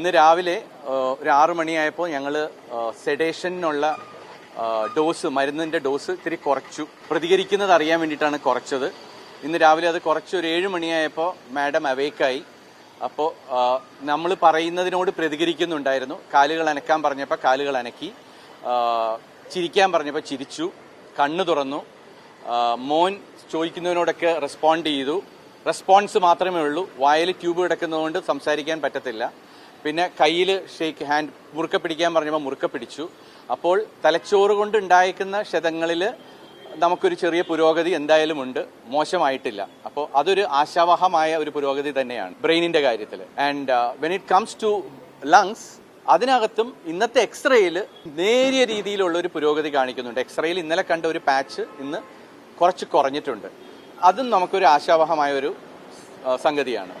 ഇന്ന് രാവിലെ ഒരു ആറു മണിയായപ്പോൾ ഞങ്ങൾ സെഡേഷനുള്ള ഡോസ് മരുന്നിന്റെ ഡോസ് ഇത്തിരി കുറച്ചു. പ്രതികരിക്കുന്നത് അറിയാൻ വേണ്ടിയിട്ടാണ് കുറച്ചത്. ഇന്ന് രാവിലെ അത് കുറച്ച് ഒരു ഏഴ് മണിയായപ്പോൾ മാഡം അവേക്കായി അപ്പോൾ നമ്മൾ പറയുന്നതിനോട് പ്രതികരിക്കുന്നുണ്ടായിരുന്നു. കാലുകൾ അനക്കാൻ പറഞ്ഞപ്പോൾ കാലുകൾ അനക്കി. ചിരിക്കാൻ പറഞ്ഞപ്പോൾ ചിരിച്ചു. കണ്ണു തുറന്നു. മോൻ ചോദിക്കുന്നതിനോടൊക്കെ റെസ്പോണ്ട് ചെയ്തു. റെസ്പോൺസ് മാത്രമേ ഉള്ളൂ. വായിൽ ട്യൂബ് കിടക്കുന്നതുകൊണ്ട് സംസാരിക്കാൻ പറ്റത്തില്ല. പിന്നെ കയ്യിൽ ഷേക്ക് ഹാൻഡ് മുറുക്ക പിടിക്കാൻ പറഞ്ഞപ്പോൾ മുറുക്ക പിടിച്ചു. അപ്പോൾ തലച്ചോറ് കൊണ്ട് ഉണ്ടായിരിക്കുന്ന ക്ഷതങ്ങളിൽ നമുക്കൊരു ചെറിയ പുരോഗതി എന്തായാലും ഉണ്ട്. മോശമായിട്ടില്ല. അപ്പോൾ അതൊരു ആശാവഹമായ ഒരു പുരോഗതി തന്നെയാണ് ബ്രെയിനിന്റെ കാര്യത്തിൽ and when it comes to lungs അതിനകത്തും ഇന്നത്തെ എക്സ്റേയിൽ നേരിയ രീതിയിലുള്ള ഒരു പുരോഗതി കാണിക്കുന്നുണ്ട്. എക്സ്റേയിൽ ഇന്നലെ കണ്ട ഒരു പാച്ച് ഇന്ന് കുറച്ച് കുറഞ്ഞിട്ടുണ്ട്. അതും നമുക്കൊരു ആശാവഹമായ ഒരു സംഗതിയാണ്.